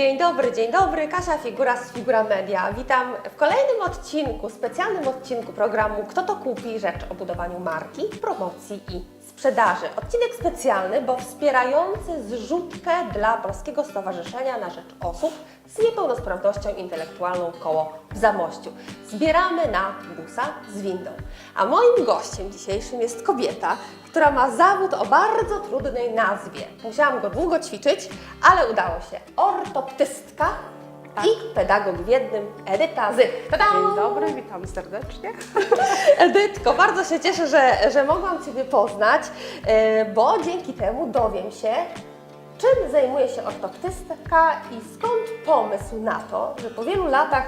Dzień dobry, dzień dobry. Kasia Figura z Figura Media. Witam w kolejnym odcinku, specjalnym odcinku programu Kto to kupi? Rzecz o budowaniu marki, promocji i sprzedaży. Odcinek specjalny, bo wspierający zrzutkę dla Polskiego Stowarzyszenia na Rzecz Osób z Niepełnosprawnością Intelektualną Koło w Zamościu. Zbieramy na busa z windą. A moim gościem dzisiejszym jest kobieta, która ma zawód o bardzo trudnej nazwie. Musiałam go długo ćwiczyć, ale udało się. Ortoptystka Tak. i pedagog w jednym, Edyta Zych. Tadam! Dzień dobry, witam serdecznie. Edytko, bardzo się cieszę, że, że mogłam Ciebie poznać, e, bo dzięki temu dowiem się, czym zajmuje się ortoptystka i skąd pomysł na to, że po wielu latach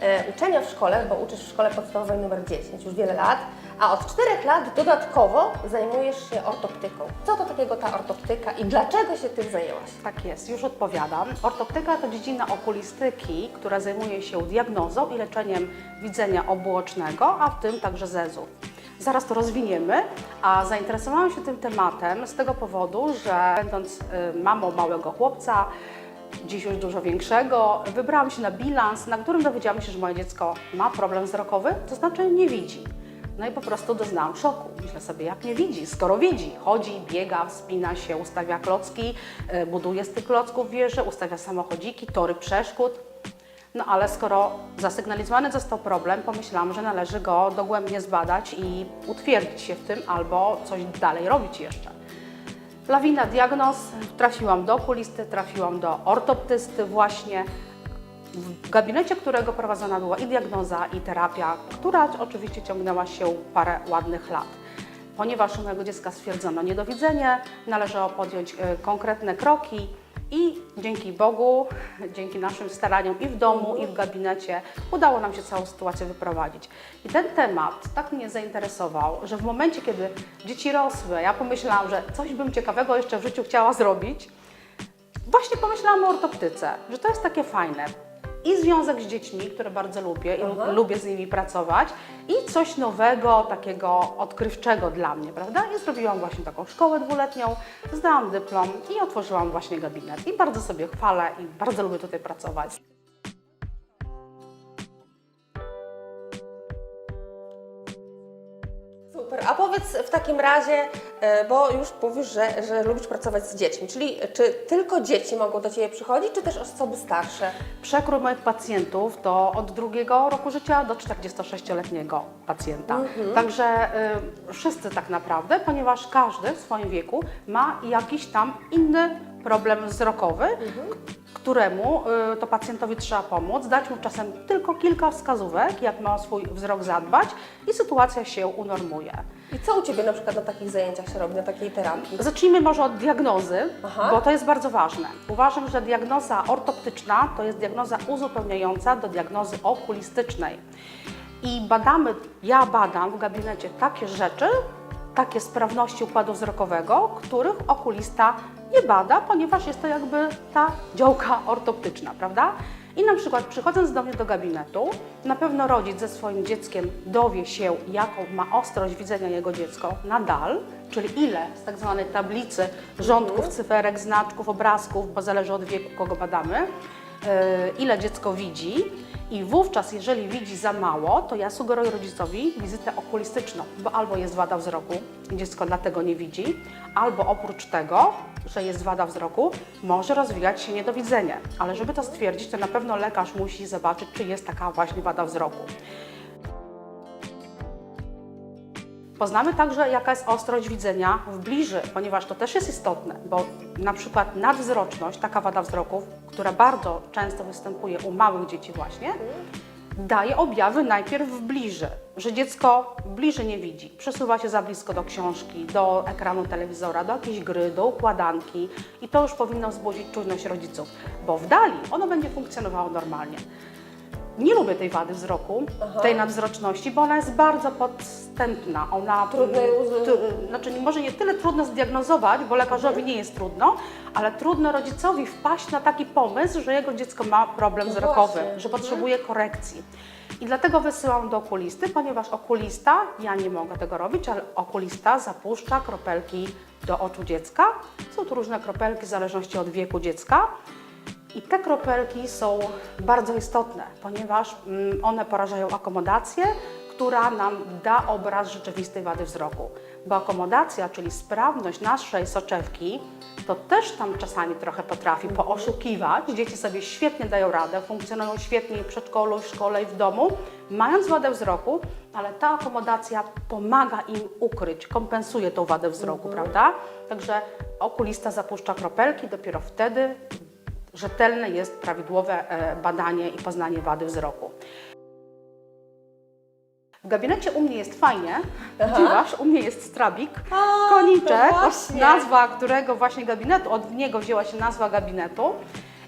e, uczenia w szkole, bo uczysz w szkole podstawowej numer 10 już wiele lat, a od 4 lat dodatkowo zajmujesz się ortoptyką. Co to takiego ta ortoptyka i dlaczego się tym zajęłaś? Tak jest, już odpowiadam. Ortoptyka to dziedzina okulistyki, która zajmuje się diagnozą i leczeniem widzenia obuocznego, a w tym także zezu. Zaraz to rozwiniemy, a zainteresowałam się tym tematem z tego powodu, że będąc y, mamą małego chłopca, dziś już dużo większego, wybrałam się na bilans, na którym dowiedziałam się, że moje dziecko ma problem wzrokowy, to znaczy nie widzi. No i po prostu doznałam szoku. Myślę sobie, jak nie widzi, skoro widzi. Chodzi, biega, wspina się, ustawia klocki, y, buduje z tych klocków wieże, ustawia samochodziki, tory przeszkód. No ale skoro zasygnalizowany został problem, pomyślałam, że należy go dogłębnie zbadać i utwierdzić się w tym albo coś dalej robić jeszcze. Lawina diagnoz, trafiłam do okulisty, trafiłam do ortoptysty właśnie, w gabinecie którego prowadzona była i diagnoza, i terapia, która oczywiście ciągnęła się parę ładnych lat. Ponieważ u mojego dziecka stwierdzono niedowidzenie, należało podjąć y, konkretne kroki i dzięki Bogu, dzięki naszym staraniom i w domu, i w gabinecie udało nam się całą sytuację wyprowadzić. I ten temat tak mnie zainteresował, że w momencie, kiedy dzieci rosły, ja pomyślałam, że coś bym ciekawego jeszcze w życiu chciała zrobić, Właśnie pomyślałam o ortoptyce, że to jest takie fajne. I związek z dziećmi, które bardzo lubię i Aha. lubię z nimi pracować, i coś nowego, takiego odkrywczego dla mnie, prawda? I zrobiłam właśnie taką szkołę dwuletnią, zdałam dyplom i otworzyłam właśnie gabinet. I bardzo sobie chwalę i bardzo lubię tutaj pracować. Super, a powiedz w takim razie, e, bo już mówisz, że, że lubisz pracować z dziećmi, czyli czy tylko dzieci mogą do Ciebie przychodzić, czy też osoby starsze? Przekrój moich pacjentów to od drugiego roku życia do 46-letniego pacjenta. Także y, wszyscy tak naprawdę, ponieważ każdy w swoim wieku ma jakiś tam inny problem wzrokowy, k- któremu y, to pacjentowi trzeba pomóc, dać mu czasem tylko kilka wskazówek, jak ma o swój wzrok zadbać i sytuacja się unormuje. I co u Ciebie na przykład na takich zajęciach się robi, na takiej terapii? Zacznijmy może od diagnozy, Aha. bo to jest bardzo ważne. Uważam, że diagnoza ortoptyczna to jest diagnoza uzupełniająca do diagnozy okulistycznej. I badamy, ja badam w gabinecie takie rzeczy, takie sprawności układu wzrokowego, których okulista nie bada, ponieważ jest to jakby ta działka ortoptyczna, prawda? I na przykład przychodząc do mnie do gabinetu, na pewno rodzic ze swoim dzieckiem dowie się, jaką ma ostrość widzenia jego dziecko nadal, czyli ile z tak zwanej tablicy rządków, cyferek, znaczków, obrazków, bo zależy od wieku, kogo badamy, ile dziecko widzi. I wówczas, jeżeli widzi za mało, to ja sugeruję rodzicowi wizytę okulistyczną, bo albo jest wada wzroku dziecko dlatego nie widzi, albo oprócz tego, że jest wada wzroku, może rozwijać się niedowidzenie. Ale żeby to stwierdzić, to na pewno lekarz musi zobaczyć, czy jest taka właśnie wada wzroku. Poznamy także, jaka jest ostrość widzenia w bliży, ponieważ to też jest istotne, bo na przykład nadwzroczność, taka wada wzroku, która bardzo często występuje u małych dzieci właśnie, daje objawy najpierw w bliży, że dziecko w bliży nie widzi, przesuwa się za blisko do książki, do ekranu telewizora, do jakiejś gry, do układanki i to już powinno wzbudzić czujność rodziców, bo w dali ono będzie funkcjonowało normalnie. Nie lubię tej wady wzroku, Aha. tej nadwzroczności, bo ona jest bardzo podstępna. Ona Trudno ją z- tu- znaczy może nie tyle trudno zdiagnozować, bo lekarzowi nie jest trudno, ale trudno rodzicowi wpaść na taki pomysł, że jego dziecko ma problem No wzrokowy, właśnie. że potrzebuje korekcji. I dlatego wysyłam do okulisty, ponieważ okulista, ja nie mogę tego robić, ale okulista zapuszcza kropelki do oczu dziecka. Są tu różne kropelki w zależności od wieku dziecka. I te kropelki są bardzo istotne, ponieważ mm, one porażają akomodację, która nam da obraz rzeczywistej wady wzroku. Bo akomodacja, czyli sprawność naszej soczewki, to też tam czasami trochę potrafi pooszukiwać. Dzieci sobie świetnie dają radę, funkcjonują świetnie w przedszkolu, w szkole, i w domu, mając wadę wzroku, ale ta akomodacja pomaga im ukryć, kompensuje tą wadę wzroku, prawda? Także okulista zapuszcza kropelki, dopiero wtedy rzetelne jest prawidłowe e, badanie i poznanie wady wzroku. W gabinecie u mnie jest fajnie, Aha. ponieważ u mnie jest strabik, A, koniczek, nazwa którego właśnie gabinetu, od niego wzięła się nazwa gabinetu.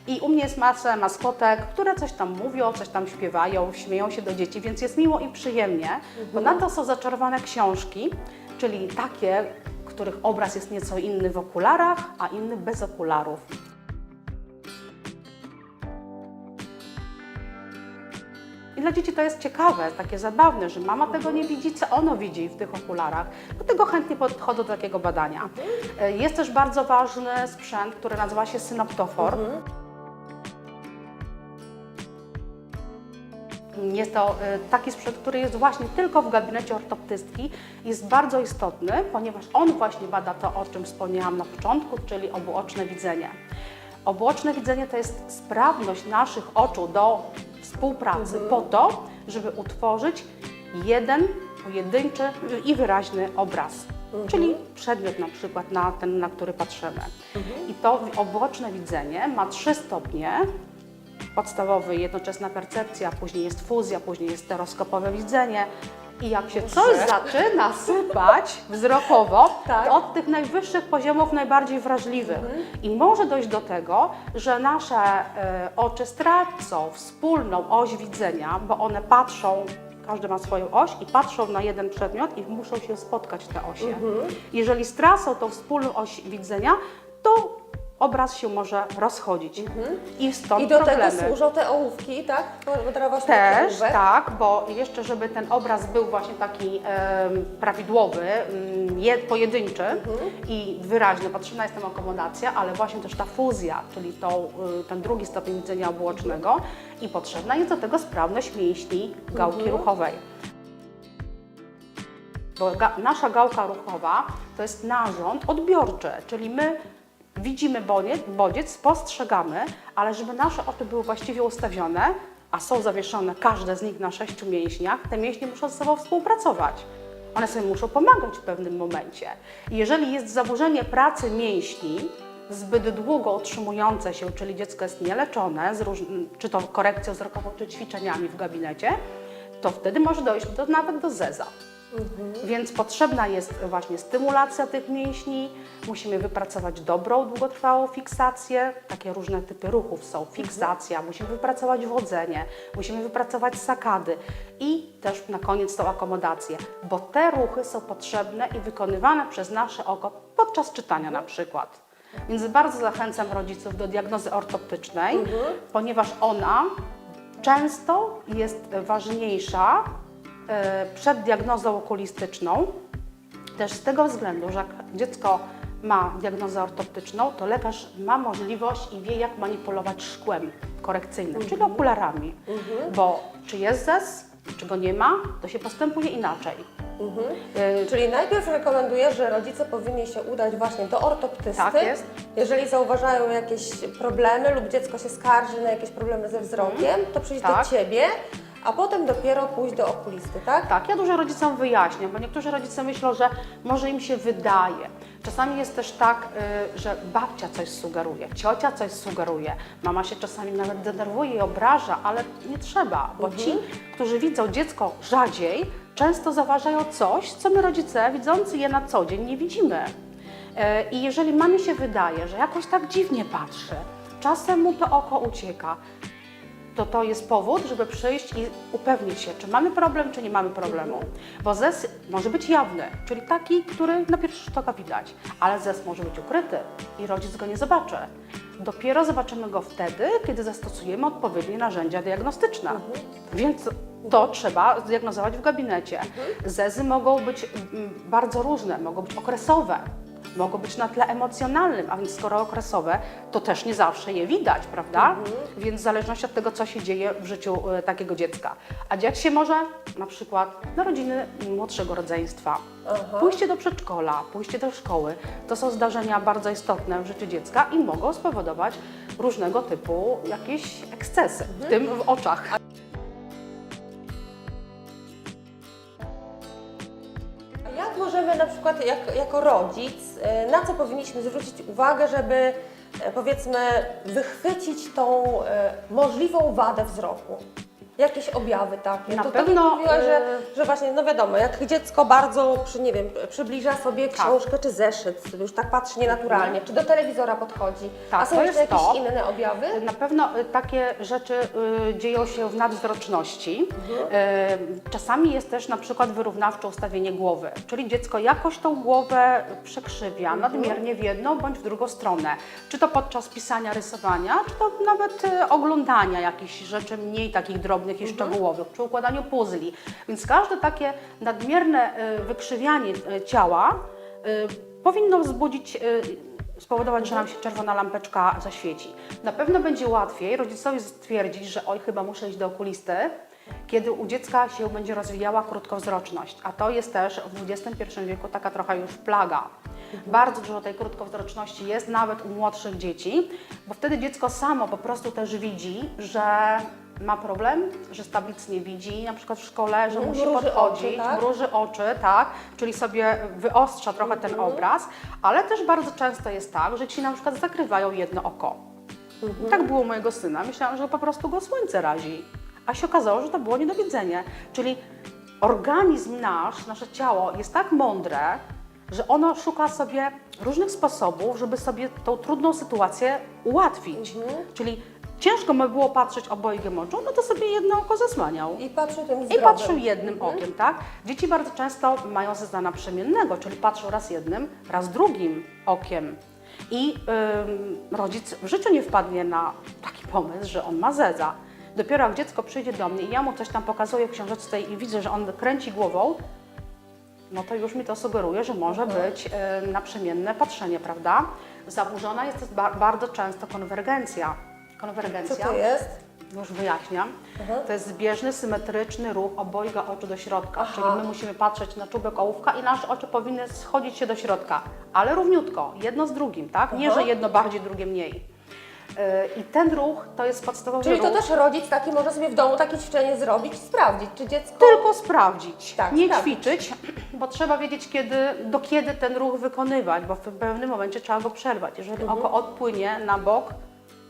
I u mnie jest masa maskotek, które coś tam mówią, coś tam śpiewają, śmieją się do dzieci, więc jest miło i przyjemnie. Ponadto są zaczarowane książki, czyli takie, których obraz jest nieco inny w okularach, a inny bez okularów. I dla dzieci to jest ciekawe, takie zabawne, że mama tego nie widzi, co ono widzi w tych okularach. Dlatego chętnie podchodzę do takiego badania. E, Jest też bardzo ważny sprzęt, który nazywa się synoptofor. Jest to e, taki sprzęt, który jest właśnie tylko w gabinecie ortoptystki. Jest bardzo istotny, ponieważ on właśnie bada to, o czym wspomniałam na początku, czyli obuoczne widzenie. Obuoczne widzenie to jest sprawność naszych oczu do współpracy po to, żeby utworzyć jeden pojedynczy i wyraźny obraz. Czyli przedmiot na przykład na ten, na który patrzymy. I to obuoczne widzenie ma trzy stopnie, podstawowy, jednoczesna percepcja, później jest fuzja, później jest stereoskopowe widzenie. I jak się coś zaczyna sypać wzrokowo, Tak. od tych najwyższych poziomów najbardziej wrażliwych. I może dojść do tego, że nasze e, oczy stracą wspólną oś widzenia, bo one patrzą, każdy ma swoją oś i patrzą na jeden przedmiot i muszą się spotkać te osie. Jeżeli stracą tą wspólną oś widzenia, to obraz się może rozchodzić. I stąd I do problemy. tego służą te ołówki, tak? Podrawasz Też, tak, bo jeszcze, żeby ten obraz był właśnie taki em, prawidłowy, jed, pojedynczy i wyraźny, potrzebna jest tam akomodacja, ale właśnie też ta fuzja, czyli tą, y, ten drugi stopień widzenia obłocznego i potrzebna jest do tego sprawność mięśni gałki ruchowej. Bo nasza gałka ruchowa to jest narząd odbiorczy, czyli my widzimy bodziec, bodziec, spostrzegamy, ale żeby nasze oczy były właściwie ustawione, a są zawieszone każde z nich na sześciu mięśniach, te mięśnie muszą ze sobą współpracować. One sobie muszą pomagać w pewnym momencie. Jeżeli jest zaburzenie pracy mięśni, zbyt długo utrzymujące się, czyli dziecko jest nieleczone, czy to korekcją wzrokową, czy ćwiczeniami w gabinecie, to wtedy może dojść do, nawet do zeza. Więc potrzebna jest właśnie stymulacja tych mięśni, musimy wypracować dobrą, długotrwałą fiksację. Takie różne typy ruchów są. Fiksacja, musimy wypracować wodzenie, musimy wypracować sakady i też na koniec tą akomodację, bo te ruchy są potrzebne i wykonywane przez nasze oko podczas czytania na przykład. Więc bardzo zachęcam rodziców do diagnozy ortoptycznej, ponieważ ona często jest ważniejsza przed diagnozą okulistyczną, też z tego względu, że jak dziecko ma diagnozę ortoptyczną, to lekarz ma możliwość i wie, jak manipulować szkłem korekcyjnym, czyli okularami. Bo czy jest zez, czy go nie ma, to się postępuje inaczej. E, Czyli najpierw rekomenduję, że rodzice powinni się udać właśnie do ortoptysty, Tak jest. jeżeli zauważają jakieś problemy lub dziecko się skarży na jakieś problemy ze wzrokiem, to przyjść Tak. do Ciebie, a potem dopiero pójść do okulisty, tak? Tak, ja dużo rodzicom wyjaśniam, bo niektórzy rodzice myślą, że może im się wydaje. Czasami jest też tak, y, że babcia coś sugeruje, ciocia coś sugeruje, mama się czasami nawet denerwuje i obraża, ale nie trzeba, bo ci, którzy widzą dziecko rzadziej, często zauważają coś, co my rodzice, widzący je na co dzień, nie widzimy. E, I jeżeli mamie się wydaje, że jakoś tak dziwnie patrzy, czasem mu to oko ucieka, to to jest powód, żeby przyjść i upewnić się, czy mamy problem, czy nie mamy problemu. Bo zes może być jawny, czyli taki, który na pierwszy rzut oka widać, ale zes może być ukryty i rodzic go nie zobaczy. Dopiero zobaczymy go wtedy, kiedy zastosujemy odpowiednie narzędzia diagnostyczne. Więc to trzeba zdiagnozować w gabinecie. Zezy mogą być mm, bardzo różne, mogą być okresowe. Mogą być na tle emocjonalnym, a więc skoro okresowe, to też nie zawsze je widać, prawda? Więc w zależności od tego, co się dzieje w życiu e, takiego dziecka. A dziać się może na przykład narodziny młodszego rodzeństwa, Aha. pójście do przedszkola, pójście do szkoły. To są zdarzenia bardzo istotne w życiu dziecka i mogą spowodować różnego typu jakieś ekscesy, w tym w oczach. Możemy na przykład jak, jako rodzic, e, na co powinniśmy zwrócić uwagę, żeby e, powiedzmy wychwycić tą e, możliwą wadę wzroku? Jakieś objawy takie? Na to pewno, tak mówiła, że, e, że właśnie, no wiadomo, jak dziecko bardzo, przy, nie wiem, przybliża sobie Tak. książkę czy zeszyt, już tak patrzy nienaturalnie, czy do telewizora podchodzi, Tak, a są jeszcze jakieś to. inne objawy? Na pewno y, takie rzeczy y, dzieją się w nadwzroczności. Y, Czasami jest też na przykład wyrównawcze ustawienie głowy, czyli dziecko jakoś tą głowę przekrzywia nadmiernie w jedną bądź w drugą stronę. Czy to podczas pisania, rysowania, czy to nawet y, oglądania jakichś rzeczy mniej takich drobnych i szczegółowych, przy układaniu puzli. Więc każde takie nadmierne y, wykrzywianie y, ciała y, powinno wzbudzić spowodować, że nam się czerwona lampeczka zaświeci. Na pewno będzie łatwiej rodzicowi stwierdzić, że oj, chyba muszę iść do okulisty, kiedy u dziecka się będzie rozwijała krótkowzroczność, a to jest też w XXI wieku taka trochę już plaga. Bardzo dużo tej krótkowzroczności jest nawet u młodszych dzieci, bo wtedy dziecko samo po prostu też widzi, że ma problem, że z tablic nie widzi, na przykład w szkole, że musi Mruży podchodzić, oczy, tak? mruży oczy, tak, czyli sobie wyostrza trochę ten Mhm. obraz, ale też bardzo często jest tak, że ci na przykład zakrywają jedno oko. Mhm. Tak było u mojego syna. Myślałam, że po prostu go słońce razi. A się okazało, że to było niedowidzenie. Czyli organizm nasz, nasze ciało jest tak mądre, że ono szuka sobie różnych sposobów, żeby sobie tą trudną sytuację ułatwić. Mhm. Czyli ciężko mu było patrzeć obojgiem oczu, no to sobie jedno oko zasłaniał. I patrzył tym I zdrowym. patrzył jednym okiem, tak? Dzieci bardzo często mają Sezana przemiennego, czyli patrzą raz jednym, raz drugim okiem. I rodzic w życiu nie wpadnie na taki pomysł, że on ma zeza. Dopiero jak dziecko przyjdzie do mnie i ja mu coś tam pokazuję w książeczce i widzę, że on kręci głową, no to już mi to sugeruje, że może być y, naprzemienne patrzenie, prawda? Zaburzona jest też bardzo często konwergencja. Co Konwergencja to jest? już wyjaśniam. To jest zbieżny, symetryczny ruch obojga oczu do środka, Aha. czyli my musimy patrzeć na czubek ołówka i nasze oczy powinny schodzić się do środka, ale równiutko, jedno z drugim, tak? Nie, Aha. że jedno bardziej, drugie mniej. Yy, I ten ruch to jest podstawowy Czyli to ruch. też rodzic taki może sobie w domu takie ćwiczenie zrobić, sprawdzić, czy dziecko... Tylko sprawdzić, Tak, nie sprawdzić. ćwiczyć, bo trzeba wiedzieć, kiedy, do kiedy ten ruch wykonywać, bo w pewnym momencie trzeba go przerwać. Jeżeli Mhm. oko odpłynie na bok,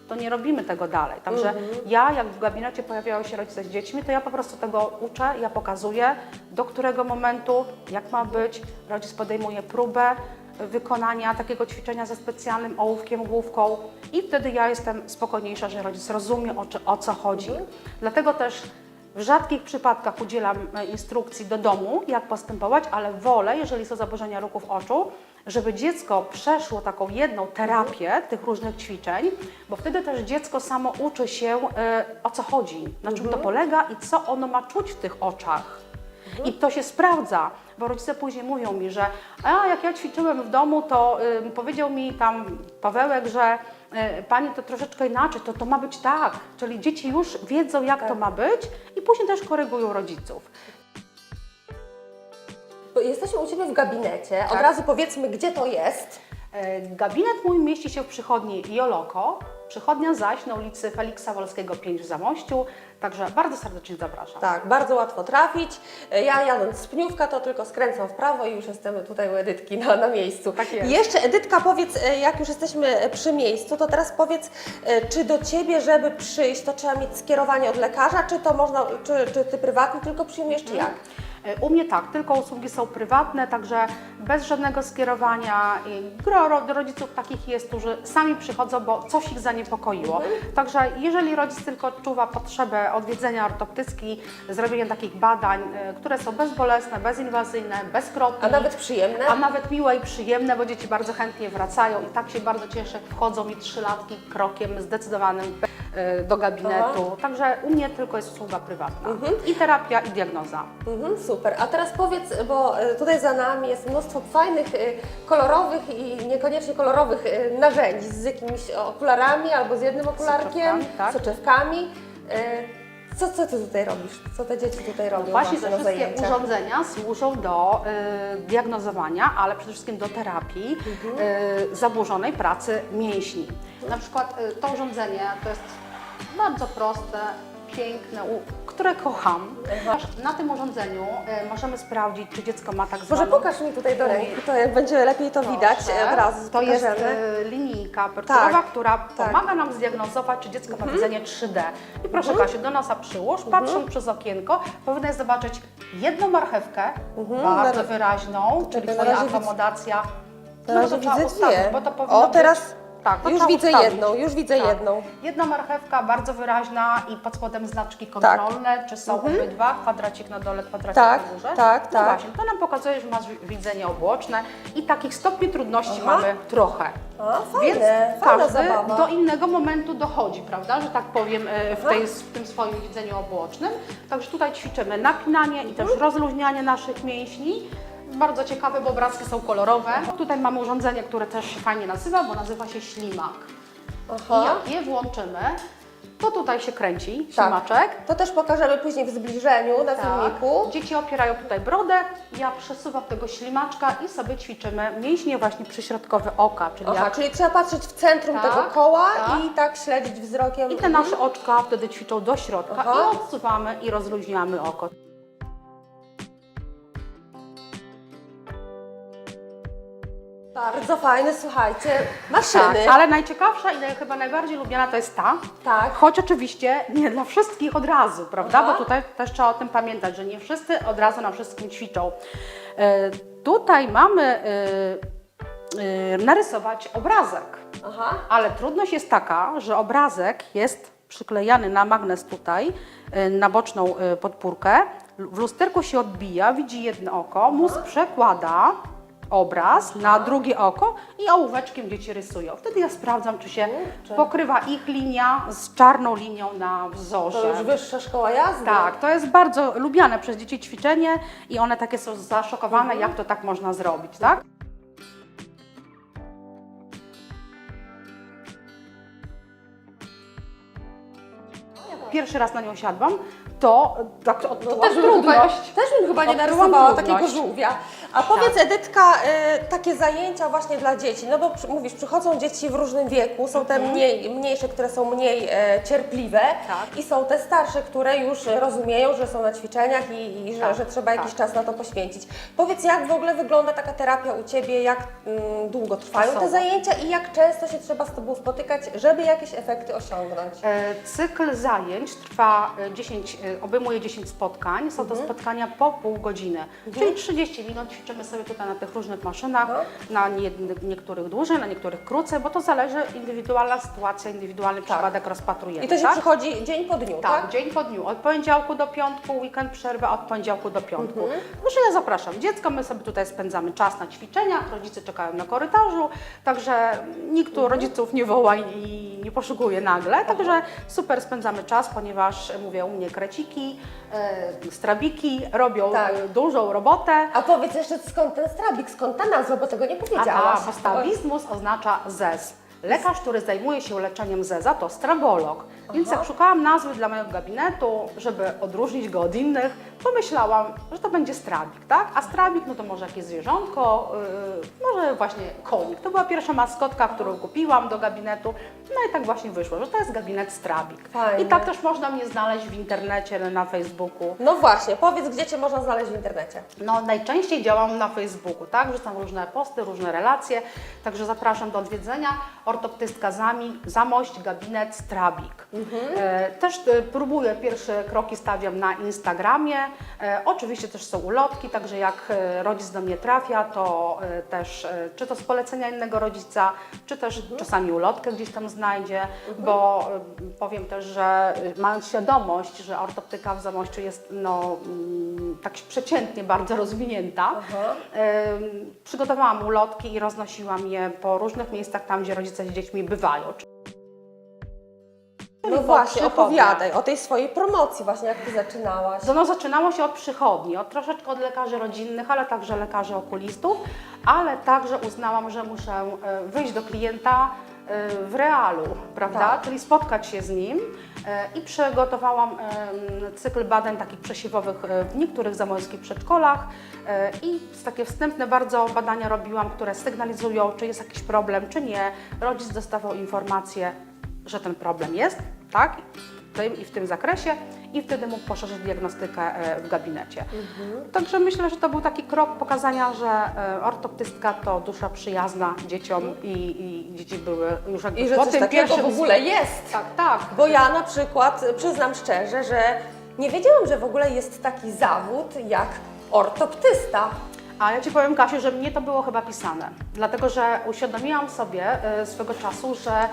to nie robimy tego dalej. Także Mhm. ja, jak w gabinecie pojawiają się rodzice z dziećmi, to ja po prostu tego uczę, ja pokazuję, do którego momentu, jak ma być. Rodzic podejmuje próbę wykonania takiego ćwiczenia ze specjalnym ołówkiem, główką i wtedy ja jestem spokojniejsza, że rodzic rozumie, o, o co chodzi. Mhm. Dlatego też w rzadkich przypadkach udzielam e, instrukcji do domu, jak postępować, ale wolę, jeżeli są zaburzenia ruchów oczu, żeby dziecko przeszło taką jedną terapię tych różnych ćwiczeń, bo wtedy też dziecko samo uczy się e, o co chodzi, na czym to polega i co ono ma czuć w tych oczach. I to się sprawdza, bo rodzice później mówią mi, że a jak ja ćwiczyłem w domu, to y, powiedział mi tam Pawełek, że y, pani to troszeczkę inaczej, to to ma być tak. Czyli dzieci już wiedzą, jak to Tak. ma być i później też korygują rodziców. Jesteśmy u Ciebie w gabinecie, od Tak. razu powiedzmy, gdzie to jest. E, Gabinet mój mieści się w przychodni Joloko, przychodnia zaś na ulicy Feliksa Wolskiego 5 w Zamościu, także bardzo serdecznie zapraszam. Tak, bardzo łatwo trafić. E, Ja jadąc z Pniówka, to tylko skręcam w prawo i już jestem tutaj u Edytki na, na miejscu. Tak jest. Jeszcze Edytka, powiedz, e, jak już jesteśmy e, przy miejscu, to teraz powiedz, e, czy do Ciebie, żeby przyjść, to trzeba mieć skierowanie od lekarza, czy to można, czy, czy Ty prywatnie tylko przyjmujesz, czy jak? U mnie tak, tylko usługi są prywatne, także bez żadnego skierowania. Gro ro- rodziców takich jest, którzy sami przychodzą, bo coś ich zaniepokoiło. Także jeżeli rodzic tylko czuwa potrzebę odwiedzenia ortoptycki, zrobienia takich badań, e, które są bezbolesne, bezinwazyjne, bez kropli, A nawet przyjemne? a nawet miłe i przyjemne, bo dzieci bardzo chętnie wracają i tak się bardzo cieszę, wchodzą mi trzylatki krokiem zdecydowanym, do gabinetu. Także u mnie tylko jest usługa prywatna. I terapia, i diagnoza. Mhm, super. A teraz powiedz, bo e, tutaj za nami jest mnóstwo fajnych, e, kolorowych i niekoniecznie kolorowych narzędzi z jakimiś okularami albo z jednym okularkiem, Soczewkami, tak. soczewkami. Co, co Ty tutaj robisz? Co te dzieci tutaj robią Właśnie te wszystkie zajęciach? urządzenia służą do y, diagnozowania, ale przede wszystkim do terapii y, zaburzonej pracy mięśni. Na przykład y, to urządzenie to jest bardzo proste, piękne, u, które kocham. Na tym urządzeniu y, możemy sprawdzić, czy dziecko ma tak Może zwaną... pokaż mi tutaj do ręki, to jak będzie lepiej to widać Proszę. e, wraz. To jest y, linijka perturowa, Tak, która tak. pomaga nam zdiagnozować, czy dziecko ma widzenie 3D. I proszę Kasiu, do nosa przyłóż, patrząc przez okienko, powinnaś zobaczyć jedną marchewkę, bardzo wyraźną, czyli na Twoja razie widzę- akomodacja. Na No, razie widzę ustawić, dwie. Bo to powinno O, być- teraz tak, to już trzeba widzę ustawić. jedną, już widzę Tak. jedną. Jedna marchewka bardzo wyraźna i pod spodem znaczki kontrolne, czy są obydwa, kwadracik na dole, kwadracik Mhm. Tak, na górze. tak, no tak. właśnie, to nam pokazuje, że masz widzenie obłoczne i takich stopni trudności Aha. mamy trochę. A, Więc fajne, fajna każdy zabawa. do innego momentu dochodzi, prawda, że tak powiem, e, w, tej, w tym swoim widzeniu obłocznym. Także tutaj ćwiczymy napinanie i też rozluźnianie naszych mięśni. Bardzo ciekawe, bo obrazki są kolorowe. Tutaj mamy urządzenie, które też się fajnie nazywa, bo nazywa się ślimak. I Aha. jak je włączymy, to tutaj się kręci Tak. ślimaczek. To też pokażemy później w zbliżeniu na filmiku. Tak. Dzieci opierają tutaj brodę, ja przesuwam tego ślimaczka i sobie ćwiczymy mięśnie właśnie przyśrodkowe oka, czyli Aha, jak czyli trzeba patrzeć w centrum Tak, tego koła tak. i tak śledzić wzrokiem. I te nasze oczka wtedy ćwiczą do środka Aha. i odsuwamy i rozluźniamy oko. Bardzo fajne, słuchajcie, maszyny. Tak, ale najciekawsza i naj, chyba najbardziej lubiana to jest ta. Tak. Choć oczywiście nie dla wszystkich od razu, prawda? Aha. Bo tutaj też trzeba o tym pamiętać, że nie wszyscy od razu na wszystkim ćwiczą. E, tutaj mamy e, e, narysować obrazek. Aha. Ale trudność jest taka, że obrazek jest przyklejany na magnes tutaj, na boczną podpórkę. W lusterku się odbija, widzi jedno oko, mózg przekłada obraz na drugie oko i ołóweczkiem dzieci rysują. Wtedy ja sprawdzam, czy się Kurczę. pokrywa ich linia z czarną linią na wzorze. To już wyższa szkoła jazdy. Tak, to jest bardzo lubiane przez dzieci ćwiczenie i one takie są zaszokowane, jak to tak można zrobić, tak? Pierwszy raz na nią siadłam, to tak No odczułam też bym, chyba, trudność. też bym chyba nie narysowała trudność. Tak. takiego żółwia. A powiedz Edytka, y, takie zajęcia właśnie dla dzieci, no bo przy, mówisz, przychodzą dzieci w różnym wieku, są te mniej, mniejsze, które są mniej e, cierpliwe Mhm. Tak. i są te starsze, które już rozumieją, że są na ćwiczeniach i, i że, Tak, że trzeba jakiś tak. czas na to poświęcić. Powiedz, jak w ogóle wygląda taka terapia u Ciebie, jak mm, długo trwają te zajęcia i jak często się trzeba z Tobą spotykać, żeby jakieś efekty osiągnąć? E, Cykl zajęć trwa e, 10, e, obejmuje 10 spotkań. Są to Mhm. spotkania po pół godziny, czyli 30 minut ćwiczymy sobie tutaj na tych różnych maszynach, Mhm. na nie, niektórych dłużej, na niektórych krócej, bo to zależy, indywidualna sytuacja, indywidualny przypadek rozpatrujemy. Tak. I to się tak? przychodzi dzień po dniu, tak? Tak, dzień po dniu, od poniedziałku do piątku, weekend przerwa od poniedziałku do piątku. Mhm. Proszę, ja zapraszam dziecko, my sobie tutaj spędzamy czas na ćwiczeniach, rodzice czekają na korytarzu, także nikt Mhm. tu rodziców nie woła i nie poszukuje nagle, także super spędzamy czas, ponieważ e, mówię u mnie kreciki, e, strabiki robią Tak. dużą robotę. A powiedz jeszcze skąd ten strabik, skąd ta nazwa, bo tego nie A powiedziałaś. ta, bo strabizmus oznacza zez. Lekarz, który zajmuje się leczeniem zeza, to strabolog. Więc Aha. jak szukałam nazwy dla mojego gabinetu, żeby odróżnić go od innych, pomyślałam, że to będzie strabik, tak? A strabik, no to może jakieś zwierzątko, yy, może właśnie konik. To była pierwsza maskotka, którą kupiłam do gabinetu. No i tak właśnie wyszło, że to jest gabinet strabik. Fajnie. I tak też można mnie znaleźć w internecie, na Facebooku. No właśnie, powiedz, gdzie Cię można znaleźć w internecie. No, najczęściej działam na Facebooku, tak? Wrzucam różne posty, różne relacje, także zapraszam do odwiedzenia. Ortoptystka Zami, Zamość, gabinet Strabik. E, też e, próbuję, pierwsze kroki stawiam na Instagramie. E, oczywiście też są ulotki, także jak e, rodzic do mnie trafia, to e, też e, czy to z polecenia innego rodzica, czy też czasami ulotkę gdzieś tam znajdzie, bo e, powiem też, że e, mając świadomość, że ortoptyka w Zamościu jest no, mm, tak przeciętnie bardzo rozwinięta, Aha. Ym, Przygotowałam ulotki i roznosiłam je po różnych miejscach tam, gdzie rodzice z dziećmi bywają. No po właśnie, opowiadaj o tej swojej promocji właśnie, jak Ty zaczynałaś. To no, zaczynało się od przychodni, od troszeczkę od lekarzy rodzinnych, ale także lekarzy okulistów, ale także uznałam, że muszę e, wyjść do klienta e, w realu, prawda? Tak. Czyli spotkać się z nim e, i przygotowałam cykl badań takich przesiewowych w niektórych zamojskich przedszkolach i takie wstępne bardzo badania robiłam, które sygnalizują, czy jest jakiś problem, czy nie. Rodzic dostawał informację, że ten problem jest, tak? W tym i w tym zakresie i wtedy mógł poszerzyć diagnostykę e, w gabinecie. Także myślę, że to był taki krok pokazania, że e, ortoptystka to dusza przyjazna dzieciom i, i dzieci były już jakby I że po coś tym takiego pierwszym... w ogóle jest. Tak, tak. Bo ja na przykład y, przyznam szczerze, że nie wiedziałam, że w ogóle jest taki zawód jak ortoptysta. A ja Ci powiem, Kasiu, że mnie to było chyba pisane, dlatego że uświadomiłam sobie e, swego czasu, że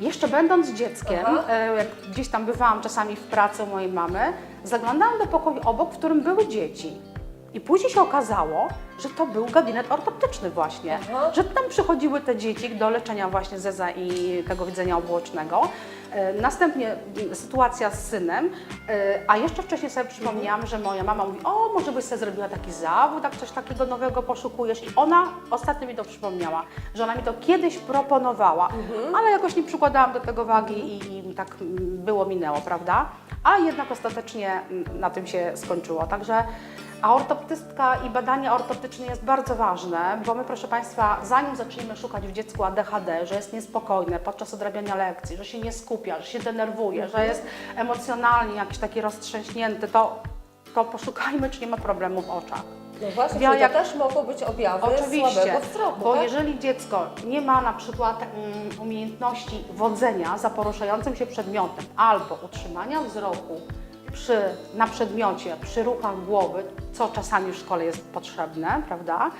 jeszcze będąc dzieckiem, e, jak gdzieś tam bywałam czasami w pracy u mojej mamy, zaglądałam do pokoju obok, w którym były dzieci. I później się okazało, że to był gabinet ortoptyczny właśnie, Aha. że tam przychodziły te dzieci do leczenia właśnie zeza i tego widzenia obłocznego. E, Następnie sytuacja z synem, e, a jeszcze wcześniej sobie przypomniałam, że moja mama mówi, o może byś sobie zrobiła taki zawód, jak coś takiego nowego poszukujesz? I ona ostatnio mi to przypomniała, że ona mi to kiedyś proponowała, ale jakoś nie przykładałam do tego wagi i, i tak było, minęło, prawda? A jednak ostatecznie na tym się skończyło, także a ortoptystka i badanie ortoptyczne jest bardzo ważne, bo my, proszę Państwa, zanim zaczniemy szukać w dziecku ADHD, że jest niespokojne podczas odrabiania lekcji, że się nie skupia, że się denerwuje, że jest emocjonalnie jakiś taki roztrzęśnięty, to, to poszukajmy, czy nie ma problemu w oczach. No właśnie, Ja jak- to też mogą być objawy Oczywiście, słabego wzroku, bo tak? jeżeli dziecko nie ma na przykład mm, umiejętności wodzenia za poruszającym się przedmiotem albo utrzymania wzroku przy, na przedmiocie, przy ruchach głowy, co czasami w szkole jest potrzebne, prawda,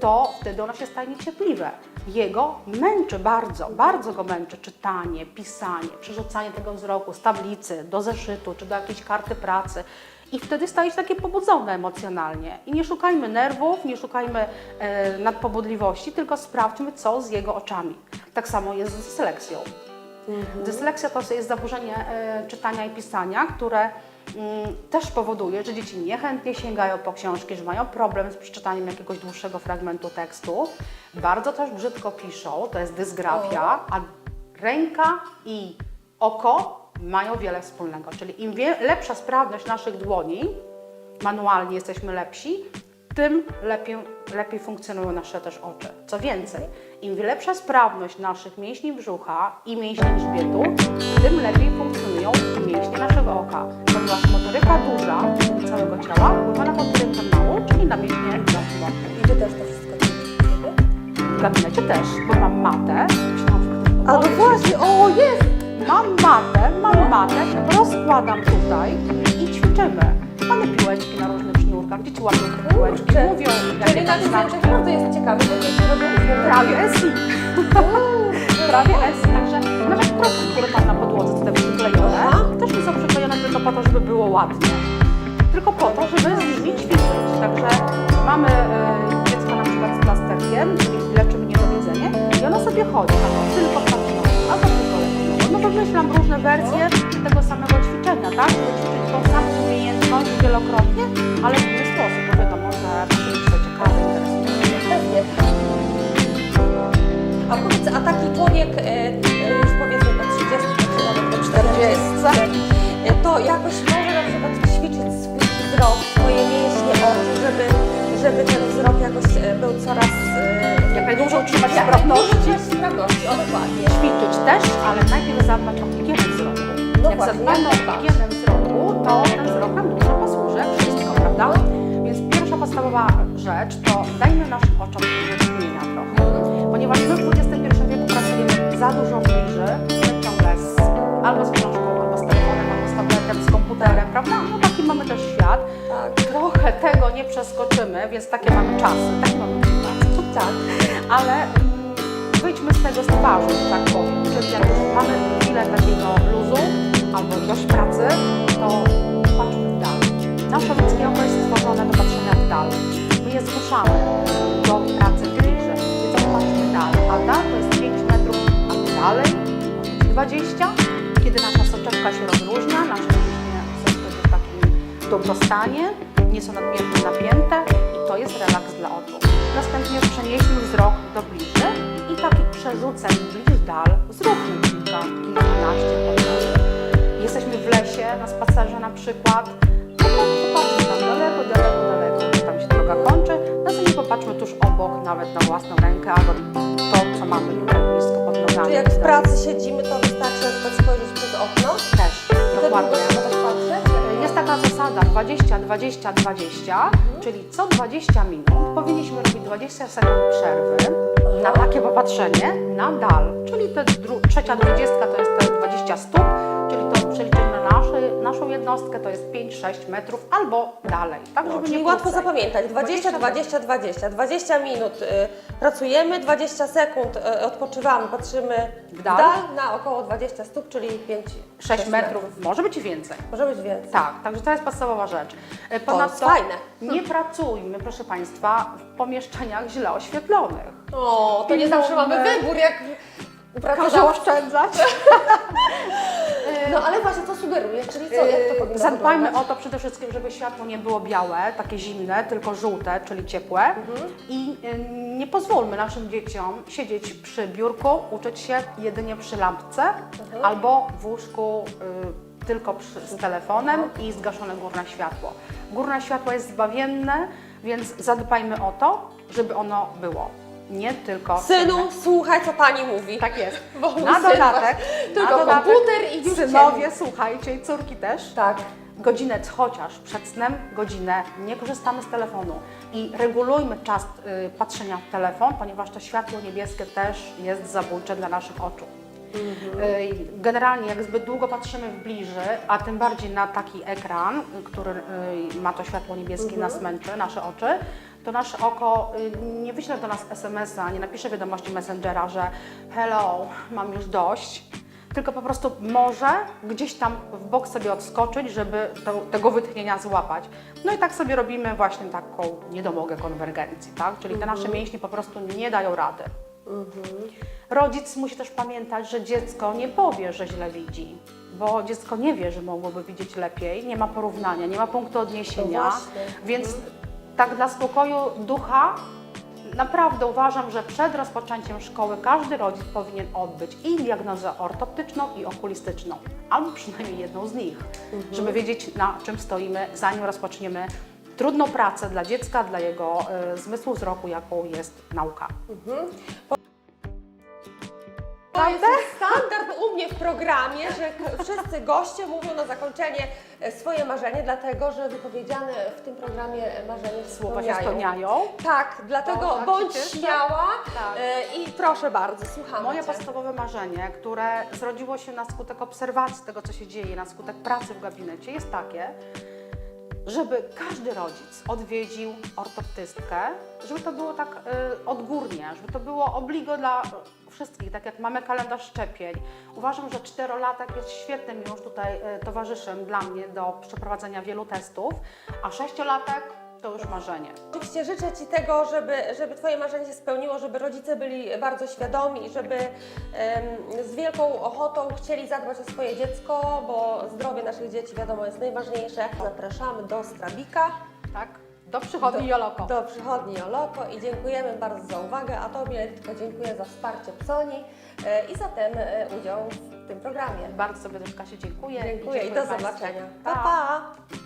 to wtedy ono się staje niecierpliwe. Jego męczy bardzo, bardzo go męczy czytanie, pisanie, przerzucanie tego wzroku z tablicy do zeszytu czy do jakiejś karty pracy. I wtedy staje się takie pobudzone emocjonalnie. I nie szukajmy nerwów, nie szukajmy e, nadpobudliwości, tylko sprawdźmy, co z jego oczami. Tak samo jest z dyslekcją. Dysleksja to jest zaburzenie e, czytania i pisania, które też powoduje, że dzieci niechętnie sięgają po książki, że mają problem z przeczytaniem jakiegoś dłuższego fragmentu tekstu. Bardzo też brzydko piszą, to jest dysgrafia, a ręka i oko mają wiele wspólnego. Czyli im lepsza sprawność naszych dłoni, manualnie jesteśmy lepsi, tym lepiej, lepiej funkcjonują nasze też oczy. Co więcej, im lepsza sprawność naszych mięśni brzucha i mięśni grzbietu, tym lepiej funkcjonują mięśnie naszego oka, ponieważ motoryka duża całego ciała wpływa na motorykę małą, czyli na mięśnie brzucha. I Ty też to wszystko. W gabinecie też, bo mam matę. Myślałam, że ktoś A no właśnie, o jest! Mam matę, mam matę, rozkładam tutaj i ćwiczymy. Mamy piłeczki na różnych sznurkach, dzieci łapią te piłeczki, Kurczę. mówią, Czyli jakie na tam tych znaczki. zdjęciach naprawdę jest ciekawe, bo dzieci robią różne Prawie SI. Prawie SI, także nawet progi, które tam na podłodze tutaj przyklejone, Aha. też nie są przyklejone tylko po to, żeby było ładnie. Tylko po to, żeby z nimi ćwiczyć. Także mamy e, dziecko na przykład z plasterkiem, czyli leczymy niedowiedzenie i ono sobie chodzi, albo tylko pracują, albo tylko lepiej. No wymyślam różne wersje tego samego ćwiczenia, tak? Żeby ćwiczyć tą samą umiejętność wielokrotnie, ale w inny sposób, bo wiadomo, że to ciekawe, interesujące. Pewnie. A powiedz, a taki człowiek e, e, już powiedzmy po 30 czy nawet po 40, e, to jakoś może na przykład ćwiczyć swój wzrok, swoje mięśnie oczu, żeby, żeby ten wzrok jakoś e, był coraz... E, Jak najdłużej utrzymać sprawności. sprawności, dokładnie. ćwiczyć też, ale najpierw zadbać o higienę wzroku. No Jak zadbamy o higienę wzroku, to ten wzrok nam prawda? Więc pierwsza podstawowa rzecz to dajmy naszym oczom wytchnienia trochę. Ponieważ my w XXI wieku pracujemy za dużo w ciągle z, albo z książką, albo z telefonem, albo z tabletem, z komputerem, prawda? No taki mamy też świat. Tak. Trochę tego nie przeskoczymy, więc takie mamy czasy, takie mamy czasy Tak. ale wyjdźmy z tego z twarzą, że tak powiem. Czyli jak mamy chwilę takiego luzu albo dość pracy, to Nasze ludzkie oko jest stworzone do patrzenia w dal. My je zmuszamy do pracy bliżej, więc patrzmy dalej. A dal to jest 5 metrów, a dalej 20, kiedy nasza psychika się rozluźnia, nasze mięśnie są wtedy w takim dobrostanie, nie są nadmiernie napięte i to jest relaks dla oczu. Następnie przenieśmy wzrok do bliży i taki przerzuceń bliż dal zróbmy kilka, kilkanaście. Jesteśmy w lesie, na spacerze na przykład, daleko, daleko, daleko, tam się droga kończy, następnie popatrzmy tuż obok, nawet na własną rękę, albo to, co mamy tutaj blisko pod nogami. Czy jak w pracy siedzimy, to wystarczy na przykład spojrzeć przez okno? Też, I to dokładnie. tak patrzeć? Jest taka zasada 20, 20, 20, czyli co 20 minut powinniśmy robić 20 sekund przerwy na takie popatrzenie na dal. Czyli te dru- trzecia dwudziestka to jest te 20 stóp, to przeliczenie na nasze, naszą jednostkę to jest 5-6 metrów albo dalej. Tak, żeby No, Czyli nie łatwo krócej. zapamiętać. 20, 20, 20. 20 minut y, pracujemy, 20 sekund y, odpoczywamy, patrzymy w dal. dal. na około 20 stóp, czyli 5 6 metrów, może być i więcej. Może być więcej. Tak, także to jest podstawowa rzecz. Jest Ponadto fajne. nie pracujmy, proszę Państwa, w pomieszczeniach źle oświetlonych. O, to nie zawsze mamy wybór, jak Pracodawca. oszczędzać. No ale właśnie, co sugerujesz? Czyli co, jak to powinno Zadbajmy wyglądać? o to przede wszystkim, żeby światło nie było białe, takie zimne, tylko żółte, czyli ciepłe. Mhm. I y, nie pozwólmy naszym dzieciom siedzieć przy biurku, uczyć się jedynie przy lampce Mhm. albo w łóżku y, tylko przy, z telefonem i zgaszone górne światło. Górne światło jest zbawienne, więc zadbajmy o to, żeby ono było. Nie tylko Synu, słuchaj, co pani mówi. Tak jest. Bo Na dodatek, tylko na dodatek komputer i już synowie, słuchajcie, i córki też. Tak. Godzinę chociaż przed snem, godzinę nie korzystamy z telefonu i regulujmy czas y, patrzenia w telefon, ponieważ to światło niebieskie też jest zabójcze dla naszych oczu. Y, Generalnie jak zbyt długo patrzymy w bliży, a tym bardziej na taki ekran, który y, ma to światło niebieskie, nas męczy, nasze oczy, to nasze oko y, nie wyśle do nas SMS-a, nie napisze wiadomości Messengera, że hello, mam już dość, tylko po prostu może gdzieś tam w bok sobie odskoczyć, żeby to, tego wytchnienia złapać. No i tak sobie robimy właśnie taką niedomogę konwergencji, tak? Czyli te nasze mięśnie po prostu nie dają rady. Rodzic musi też pamiętać, że dziecko nie powie, że źle widzi, bo dziecko nie wie, że mogłoby widzieć lepiej, nie ma porównania, nie ma punktu odniesienia, No więc tak dla spokoju ducha naprawdę uważam, że przed rozpoczęciem szkoły każdy rodzic powinien odbyć i diagnozę ortoptyczną i okulistyczną, albo przynajmniej jedną z nich, żeby wiedzieć na czym stoimy, zanim rozpoczniemy trudną pracę dla dziecka, dla jego y, zmysłu wzroku, jaką jest nauka. To jest standard u mnie w programie, że wszyscy goście mówią na zakończenie e, swoje marzenie, dlatego że wypowiedziane w tym programie marzenie Słowa się spełniają. Tak, dlatego tak bądź śmiała Tak. e, i proszę bardzo, słuchamy Moje Cię. podstawowe marzenie, które zrodziło się na skutek obserwacji tego, co się dzieje, na skutek pracy w gabinecie, jest takie, żeby każdy rodzic odwiedził ortoptystkę, żeby to było tak y, odgórnie, żeby to było obligo dla wszystkich, tak jak mamy kalendarz szczepień. Uważam, że czterolatek jest świetnym już tutaj y, towarzyszem dla mnie do przeprowadzenia wielu testów, a sześciolatek to już marzenie. Oczywiście życzę Ci tego, żeby, żeby Twoje marzenie się spełniło, żeby rodzice byli bardzo świadomi i żeby z wielką ochotą chcieli zadbać o swoje dziecko, bo zdrowie naszych dzieci wiadomo jest najważniejsze. Zapraszamy do Strabika, Tak? Do przychodni Joloko. do przychodni Oloko i dziękujemy bardzo za uwagę, a Tobie Edytko dziękuję za wsparcie Psoni e, i za ten e, udział w tym programie. Bardzo sobie też Kasiu dziękuję. Dziękuję i do Państwu. zobaczenia. Pa. pa. pa.